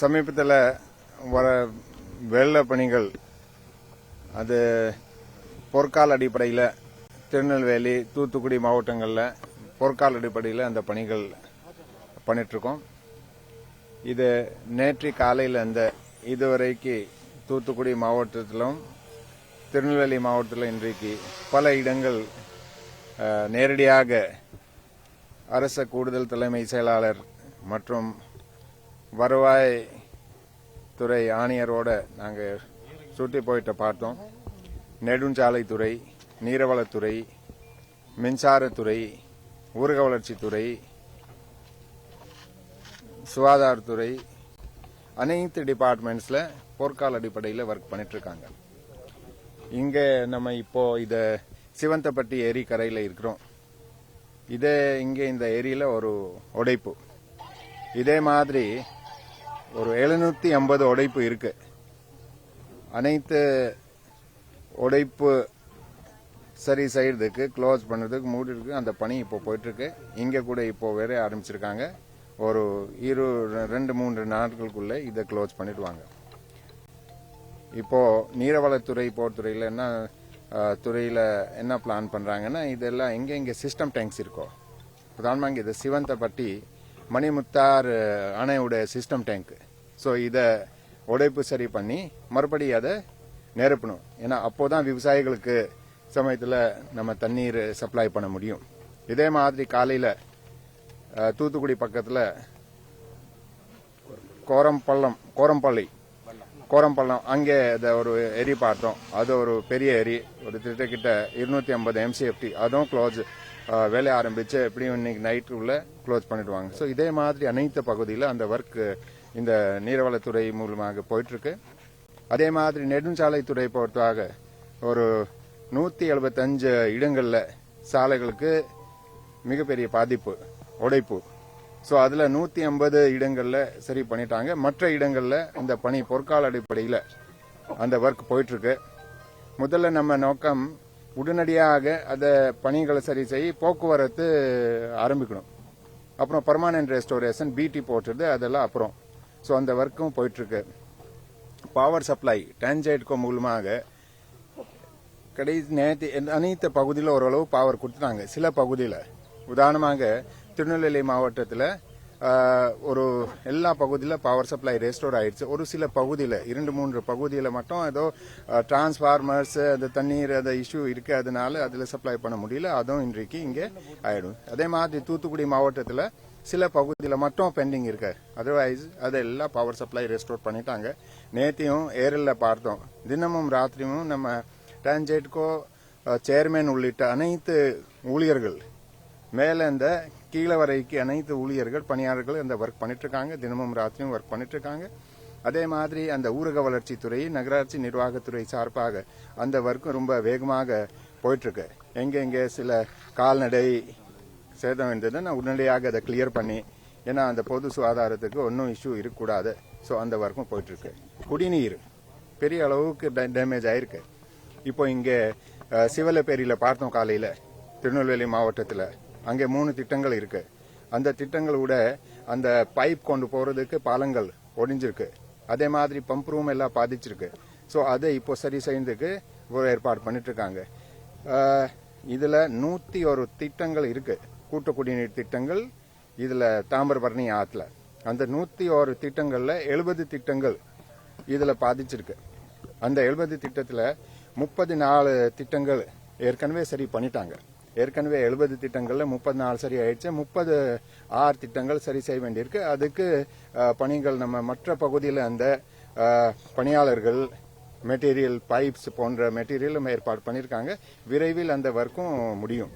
சமீபத்தில் வர வெள்ள பணிகள் அது பொற்கால் அடிப்படையில் திருநெல்வேலி தூத்துக்குடி மாவட்டங்களில் பொற்கால் அடிப்படையில் அந்த பணிகள் பண்ணிட்டுருக்கோம். இது நேற்று காலையில் அந்த இதுவரைக்கு தூத்துக்குடி மாவட்டத்திலும் திருநெல்வேலி மாவட்டத்தில் இன்றைக்கு பல இடங்கள் நேரடியாக அரச கூடுதல் தலைமை செயலாளர் மற்றும் வருவாய் துறை ஆணையரோட நாங்கள் சுற்றி போயிட்டு பார்த்தோம். நெடுஞ்சாலைத்துறை நீரவளத்துறை மின்சாரத்துறை ஊரக வளர்ச்சித்துறை சுகாதாரத்துறை அனைத்து டிபார்ட்மெண்ட்ஸில் போர்க்கால அடிப்படையில் ஒர்க் பண்ணிட்டுருக்காங்க. இங்கே நம்ம இப்போ இதை சிவந்தப்பட்டி ஏரி கரையில் இருக்கிறோம். இதே இங்கே இந்த ஏரியில் ஒரு உடைப்பு. இதே மாதிரி ஒரு எழுநூத்தி ஐம்பது உடைப்பு இருக்கு. அனைத்து உடைப்பு சரி செய்யறதுக்கு க்ளோஸ் பண்ணுறதுக்கு மூடி இருக்கு அந்த பணி இப்போ போயிட்டுருக்கு. இங்கே கூட இப்போ வேற ஆரம்பிச்சிருக்காங்க. ஒரு இரு ரெண்டு மூன்று நாட்களுக்குள்ளே இதை க்ளோஸ் பண்ணிடுவாங்க. இப்போ நீரவளத்துறை போர்த்துறையில் என்ன துறையில் என்ன பிளான் பண்ணுறாங்கன்னா இதெல்லாம் எங்கே இங்கே சிஸ்டம் டேங்க்ஸ் இருக்கோ. உதாரணமாக இது சிவந்தப்பட்டி மணிமுத்தார் அணையோட சிஸ்டம் டேங்க்கு ஸோ இதை உடைப்பு சரி பண்ணி மறுபடியும் அதை நிரப்பணும். ஏன்னா அப்போதான் விவசாயிகளுக்கு சமயத்தில் நம்ம தண்ணீர் சப்ளை பண்ண முடியும். இதே மாதிரி காலையில் தூத்துக்குடி பக்கத்தில் கோரம்பள்ளம் கோரம்பள்ளி கோரம்பள்ளம் அங்கே அதை ஒரு எரி பார்த்தோம். அது ஒரு பெரிய எரி. ஒரு கிட்ட இருநூத்தி ஐம்பது எம்சிஎஃப்டி அதுவும் க்ளோஸ் வேலையை ஆரம்பிச்சு எப்படியும் இன்னைக்கு நைட்டு க்ளோஸ் பண்ணிடுவாங்க. ஸோ இதே மாதிரி அனைத்து பகுதியில் அந்த ஒர்க் இந்த நீர்வளத்துறை மூலமாக போயிட்டுருக்கு. அதே மாதிரி நெடுஞ்சாலைத்துறை பொறுத்தாக ஒரு நூற்றி எழுபத்தஞ்சு இடங்களில் சாலைகளுக்கு மிகப்பெரிய பாதிப்பு உடைப்பு. ஸோ அதில் நூற்றி ஐம்பது இடங்களில் சரி பண்ணிட்டாங்க. மற்ற இடங்களில் இந்த பணி பொற்கால அடிப்படையில் அந்த ஒர்க் போயிட்டுருக்கு. முதல்ல நம்ம நோக்கம் உடனடியாக அந்த பணிகளை சரி செய்ய போக்குவரத்து ஆரம்பிக்கணும். அப்புறம் பர்மானன்ட் ரெஸ்டோரேஷன் பிடி போட்டுறது அதெல்லாம் அப்புறம். ஸோ அந்த ஒர்க்கும் போயிட்டுருக்கு. பவர் சப்ளை டான்ஜைட்கோ மூலமாக கடைசி நேற்று அனைத்து பகுதியில் ஓரளவு பவர் கொடுத்துட்டாங்க. சில பகுதியில். உதாரணமாக திருநெல்வேலி மாவட்டத்தில் ஒரு எல்லா பகுதியில் பவர் சப்ளை ரெஸ்டோர் ஆயிடுச்சு. ஒரு சில பகுதியில் இரண்டு மூன்று பகுதியில் மட்டும் ஏதோ டிரான்ஸ்ஃபார்மர்ஸ் அந்த தண்ணீர் அந்த இஷ்யூ இருக்கு அதனால அதில் சப்ளை பண்ண முடியல. அதுவும் இன்றைக்கு இங்கே ஆயிடும். அதே மாதிரி தூத்துக்குடி மாவட்டத்தில் சில பகுதியில் மட்டும் பெண்டிங் இருக்கு அதர்வைஸ் அதெல்லாம் பவர் சப்ளை ரெஸ்டோர் பண்ணிட்டாங்க. நேத்தியும் ஏரலில் பார்த்தோம். தினமும் ராத்திரியும் நம்ம டான்ஜெட்கோ சேர்மேன் உள்ளிட்ட அனைத்து ஊழியர்கள் மேலே இந்த கீழே வரைக்கு அனைத்து ஊழியர்கள் பணியாளர்கள் அந்த ஒர்க் பண்ணிட்டு இருக்காங்க தினமும் ராத்திரியும் ஒர்க் பண்ணிட்டு இருக்காங்க அதே மாதிரி அந்த ஊரக வளர்ச்சித்துறை நகராட்சி நிர்வாகத்துறை சார்பாக அந்த ஒர்க்கும் ரொம்ப வேகமாக போயிட்டுருக்கு. எங்கெங்கே சில கால்நடை சேதம் இருந்ததுன்னா உடனடியாக அதை கிளியர் பண்ணி ஏன்னா அந்த பொது சுகாதாரத்துக்கு ஒன்றும் இஷ்யூ இருக்கக்கூடாது. ஸோ அந்த ஒர்க்கும் போயிட்டுருக்கு. குடிநீர் பெரிய அளவுக்கு டேமேஜ் ஆயிருக்கு. இப்போ இங்கே சிவலப்பேரியில் பார்த்தோம் காலையில் திருநெல்வேலி மாவட்டத்தில். அங்கே மூணு திட்டங்கள் இருக்கு. அந்த திட்டங்களோட அந்த பைப் கொண்டு போகிறதுக்கு பாலங்கள் ஒடிஞ்சிருக்கு. அதே மாதிரி பம்ப் ரூம் எல்லாம் பாதிச்சிருக்கு. ஸோ அதை இப்போ சரி செய்யறதுக்கு ஒரு ஏற்பாடு பண்ணிட்டு இருக்காங்க இதில் நூற்றி ஒரு திட்டங்கள் இருக்குது கூட்டு குடிநீர் திட்டங்கள் இதில் தாமிரபரணி ஆற்றுல அந்த நூற்றி ஒரு திட்டங்களில் எழுபது திட்டங்கள் இதில் பாதிச்சிருக்கு. அந்த எழுபது திட்டத்தில் முப்பது நாலு திட்டங்கள் ஏற்கனவே சரி பண்ணிட்டாங்க. ஏற்கனவே எழுபது திட்டங்களில் முப்பது நாலு சரி ஆயிடுச்சு. முப்பது ஆறு திட்டங்கள் சரி செய்ய வேண்டியிருக்கு. அதுக்கு பணிகள் நம்ம மற்ற பகுதியில் அந்த பணியாளர்கள் மெட்டீரியல் பைப்ஸ் போன்ற மெட்டீரியலும் ஏற்பாடு பண்ணியிருக்காங்க. விரைவில் அந்த ஒர்க்கும் முடியும்.